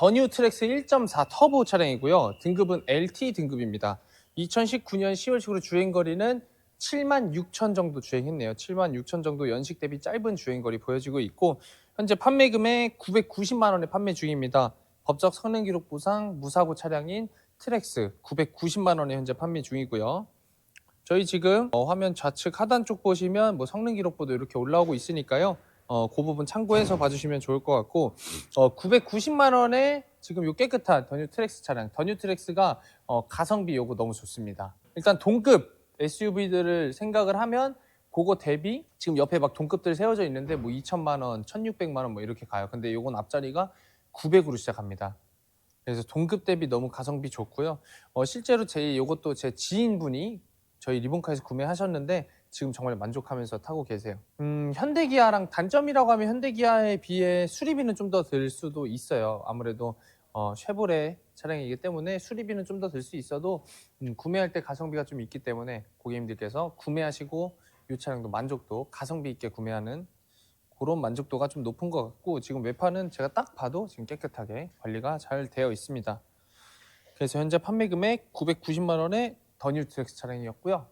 더뉴 트랙스 1.4 터보 차량이고요. 등급은 LT 등급입니다. 2019년 10월식으로 주행거리는 7만 6천 정도 주행했네요. 7만 6천 정도 연식 대비 짧은 주행거리 보여지고 있고 현재 판매 금액 990만 원에 판매 중입니다. 법적 성능 기록 보상 무사고 차량인 트랙스 990만 원에 현재 판매 중이고요. 저희 지금 어, 화면 좌측 하단 쪽 보시면 뭐 성능 기록보도 이렇게 올라오고 있으니까요. 어, 그 부분 참고해서 봐주시면 좋을 것 같고 어, 990만 원에 지금 요 깨끗한 더뉴 트랙스 차량 더뉴 트랙스가 어, 가성비 요거 너무 좋습니다. 일단 동급 SUV들을 생각을 하면 그거 대비 지금 옆에 막 동급들 세워져 있는데 뭐 2천만 원, 1,600만 원 뭐 이렇게 가요. 근데 요건 앞자리가 900으로 시작합니다. 그래서 동급 대비 너무 가성비 좋고요. 어, 실제로 제 요것도 제 지인분이 저희 리본카에서 구매하셨는데 지금 정말 만족하면서 타고 계세요. 음, 현대기아랑 단점이라고 하면 현대기아에 비해 수리비는 좀 더 들 수도 있어요. 아무래도 어, 쉐보레 차량이기 때문에 수리비는 좀 더 들 수 있어도 음, 구매할 때 가성비가 좀 있기 때문에 고객님들께서 구매하시고 이 차량도 만족도 가성비 있게 구매하는 그런 만족도가 좀 높은 것 같고 지금 외판은 제가 딱 봐도 지금 깨끗하게 관리가 잘 되어 있습니다. 그래서 현재 판매 금액 990만 원의 더뉴 트랙스 차량이었고요.